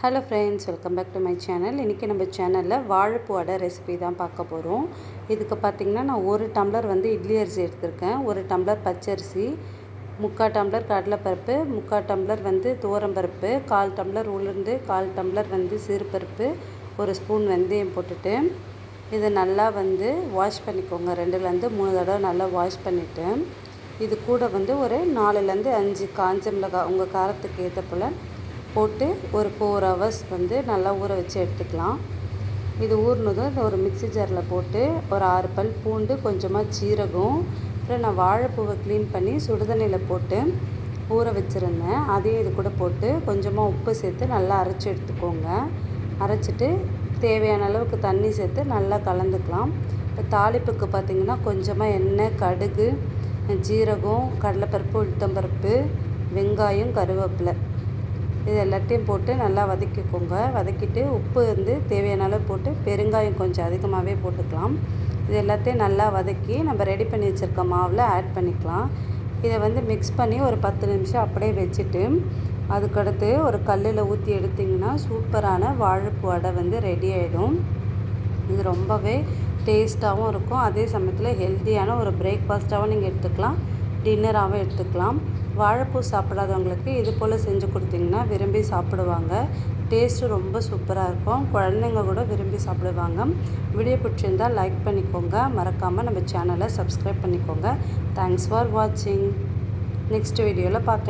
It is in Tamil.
Hello friends welcome back to my channel இன்றைக்கி நம்ம சேனலில் வாழைப்பூ வடை ரெசிபி தான் பார்க்க போகிறோம் இதுக்கு பார்த்திங்கன்னா நான் ஒரு டம்ளர் வந்து இட்லி அரிசி எடுத்திருக்கேன். ஒரு டம்ளர் பச்சரிசி முக்கால் டம்ளர் கடலைப்பருப்பு முக்கால் டம்ளர் வந்து துவரம்பருப்பு கால் டம்ளர் உளுந்து கால் டம்ளர் வந்து சிறுபருப்பு ஒரு ஸ்பூன் வெந்தயம் போட்டுட்டு இதை நல்லா வந்து வாஷ் பண்ணிக்கோங்க. ரெண்டுலேருந்து மூணு தடவை நல்லா வாஷ் பண்ணிவிட்டு இது கூட வந்து ஒரு நாலுலேருந்து அஞ்சு காஞ்ச மிளகாய் உங்கள் காரத்துக்கு ஏற்ற போல் போட்டு ஒரு ஃபோர் ஹவர்ஸ் வந்து நல்லா ஊற வச்சு எடுத்துக்கலாம். இது ஊறினதும் இந்த ஒரு மிக்ஸி ஜாரில் போட்டு ஒரு ஆறு பல் பூண்டு கொஞ்சமாக சீரகம் அப்புறம் நான் வாழைப்பூவை க்ளீன் பண்ணி சுடுதண்ணியில் போட்டு ஊற வச்சுருந்தேன். அதையும் இது கூட போட்டு கொஞ்சமாக உப்பு சேர்த்து நல்லா அரைச்சி எடுத்துக்கோங்க. அரைச்சிட்டு தேவையான அளவுக்கு தண்ணி சேர்த்து நல்லா கலந்துக்கலாம். இப்போ தாளிப்புக்கு பார்த்திங்கன்னா கொஞ்சமாக எண்ணெய் கடுகு ஜீரகம் கடலைப்பருப்பு உளுத்தம்பருப்பு வெங்காயம் கருவேப்பிலை. இது எல்லாத்தையும் போட்டு நல்லா வதக்கிக்கோங்க. வதக்கிட்டு உப்பு வந்து தேவையான அளவு போட்டு பெருங்காயம் கொஞ்சம் அதிகமாகவே போட்டுக்கலாம். இது எல்லாத்தையும் நல்லா வதக்கி நம்ம ரெடி பண்ணி வச்சுருக்க மாவில் ஆட் பண்ணிக்கலாம். இதை வந்து மிக்ஸ் பண்ணி ஒரு பத்து நிமிஷம் அப்படியே வச்சுட்டு அதுக்கடுத்து ஒரு கல்லில் ஊற்றி எடுத்திங்கன்னா சூப்பரான வாழைப்பு அடை வந்து ரெடி ஆகிடும் இது ரொம்பவே டேஸ்ட்டாகவும் இருக்கும். அதே சமயத்தில் ஹெல்த்தியான ஒரு பிரேக்ஃபாஸ்ட்டாகவும் நீங்கள் எடுத்துக்கலாம். டின்னராகவும் எடுத்துக்கலாம். வாழைப்பூ சாப்பிடாதவங்களுக்கு இது போல் செஞ்சு கொடுத்தீங்கன்னா விரும்பி சாப்பிடுவாங்க. டேஸ்ட்டு ரொம்ப சூப்பராக இருக்கும். குழந்தைங்க கூட விரும்பி சாப்பிடுவாங்க. வீடியோ பிடிச்சிருந்தால் லைக் பண்ணிக்கோங்க. மறக்காமல் நம்ம சேனலை சப்ஸ்கிரைப் பண்ணிக்கோங்க. தேங்க்ஸ் ஃபார் வாட்சிங் நெக்ஸ்ட் வீடியோவில் பார்க்கலாம்.